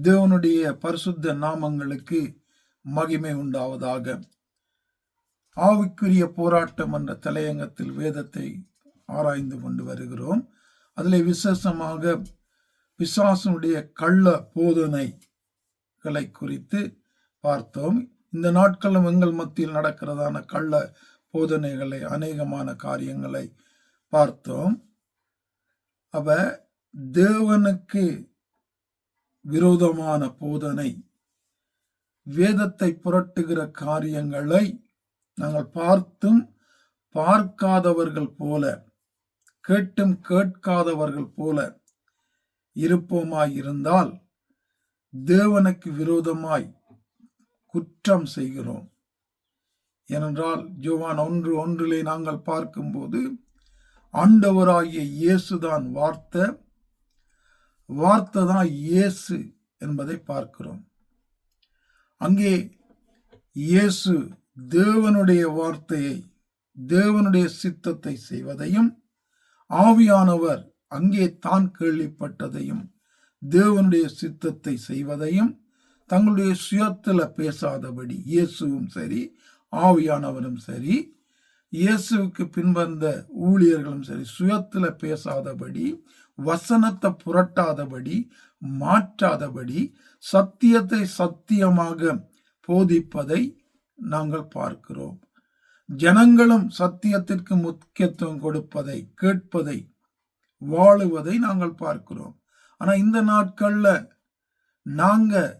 தேவனுடைய பரிசுத்த நாமங்களுக்கு மகிமை உண்டாவதாக. ஆவிக்குரிய போராட்டம் என்ற தலையங்கத்தில் வேதத்தை ஆராய்ந்து கொண்டு வருகிறோம். அதில் விசேஷமாக பிசாசனுடைய கள்ள போதனைகளை குறித்து பார்த்தோம். இந்த நாட்களும் எங்கள் மத்தியில் நடக்கிறதான கள்ள போதனைகளை அநேகமான காரியங்களை பார்த்தோம். அவ தேவனுக்கு விரோதமான போதனை. வேதத்தை புரட்டுகிற காரியங்களை நாங்கள் பார்த்தும் பார்க்காதவர்கள் போல கேட்டும் கேட்காதவர்கள் போல இருப்போமாய் இருந்தால் தேவனுக்கு விரோதமாய் குற்றம் செய்கிறோம். ஏனென்றால் ஜோவான் ஒன்று ஒன்றிலே நாங்கள் பார்க்கும்போது ஆண்டவராகிய இயேசுதான் வார்த்தை வார்த்தை தான் இயேசு என்பதை பார்க்கிறோம். அங்கே இயேசு தேவனுடைய வார்த்தையை தேவனுடைய சித்தத்தை செய்வதையும் ஆவியானவர் அங்கே தான் கேள்விப்பட்டதையும் தேவனுடைய சித்தத்தை செய்வதையும் தங்களுடைய சுயத்தில் பேசாதபடி இயேசுவும் சரி ஆவியானவரும் சரி இயேசுவுக்கு பின்வந்த ஊழியர்களும் சரி சுயத்தில் பேசாதபடி வசனத்தை புரட்டாதபடி மாற்றாதபடி சத்தியத்தை சத்தியமாக போதிப்பதை நாங்கள் பார்க்கிறோம். ஜனங்களும் சத்தியத்திற்கு முக்கியத்துவம் கொடுப்பதை கேட்பதை வாழுவதை நாங்கள் பார்க்கிறோம். ஆனால் இந்த நாட்களில் நாங்கள்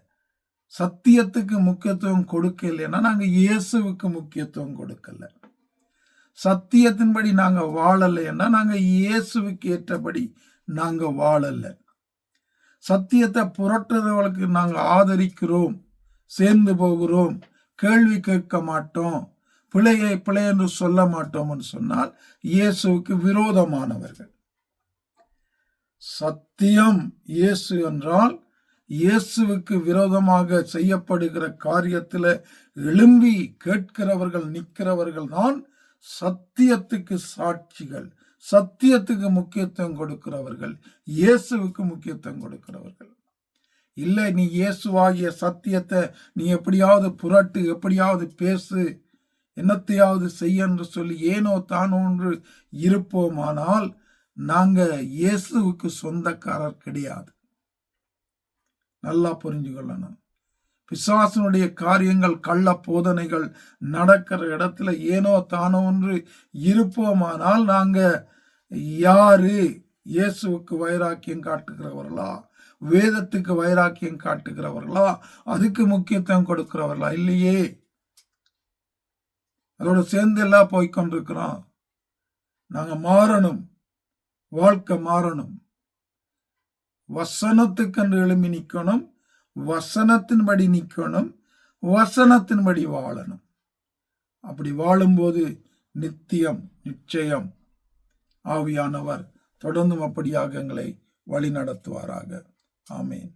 சத்தியத்துக்கு முக்கியத்துவம் கொடுக்கலைன்னா நாங்கள் இயேசுவுக்கு முக்கியத்துவம் கொடுக்கல. சத்தியத்தின்படி நாங்கள் வாழலைன்னா நாங்கள் இயேசுவுக்கு ஏற்றபடி நாங்கள் வாழலை. சத்தியத்தை புரட்டுறவர்களுக்கு நாங்கள் ஆதரிக்கிறோம் சேர்ந்து போகிறோம் கேள்வி கேட்க மாட்டோம் பிழையை பிழை என்று சொல்ல மாட்டோம்னு சொன்னால் இயேசுவுக்கு விரோதமானவர்கள். சத்தியம் இயேசு என்றால் இயேசுவுக்கு விரோதமாக செய்யப்படுகிற காரியத்தில் எழும்பி கேட்கிறவர்கள் நிற்கிறவர்கள் தான் சத்தியத்துக்கு சாட்சிகள் சத்தியத்துக்கு முக்கியத்துவம் கொடுக்கிறவர்கள் இயேசுவுக்கு முக்கியத்துவம் கொடுக்கிறவர்கள். இல்லை நீ இயேசுவாகிய சத்தியத்தை நீ எப்படியாவது புரட்டு எப்படியாவது பேசு என்னத்தையாவது செய்ய என்று சொல்லி ஏனோ தானோ என்று இருப்போமானால் நாங்கள் இயேசுவுக்கு சொந்தக்காரர் கிடையாது. நல்லா புரிஞ்சுக்கொள்ளணும். பிசாசனுடைய காரியங்கள் கள்ள போதனைகள் நடக்கிற இடத்துல ஏனோ தானோ ஒன்று இருப்போமானால் நாங்க யாரு? இயேசுவுக்கு வைராக்கியம் காட்டுகிறவர்களா? வேதத்துக்கு வைராக்கியம் காட்டுகிறவர்களா? அதுக்கு முக்கியத்துவம் கொடுக்கிறவர்களா? இல்லையே. அதோட சேர்ந்து எல்லாம் போய்கொண்டிருக்கிறோம் நாங்கள் மாறணும். வாழ்க்கை மாறணும். வசனத்துக்கென்று எழுமி நிற்கணும் வசனத்தின்படி நிற்கணும் வசனத்தின்படி வாழணும். அப்படி வாழும்போது நித்தியம் நிச்சயம். ஆவியானவர் தொடர்ந்தும் அப்படியாக எங்களை வழி நடத்துவாராக ஆமேன்.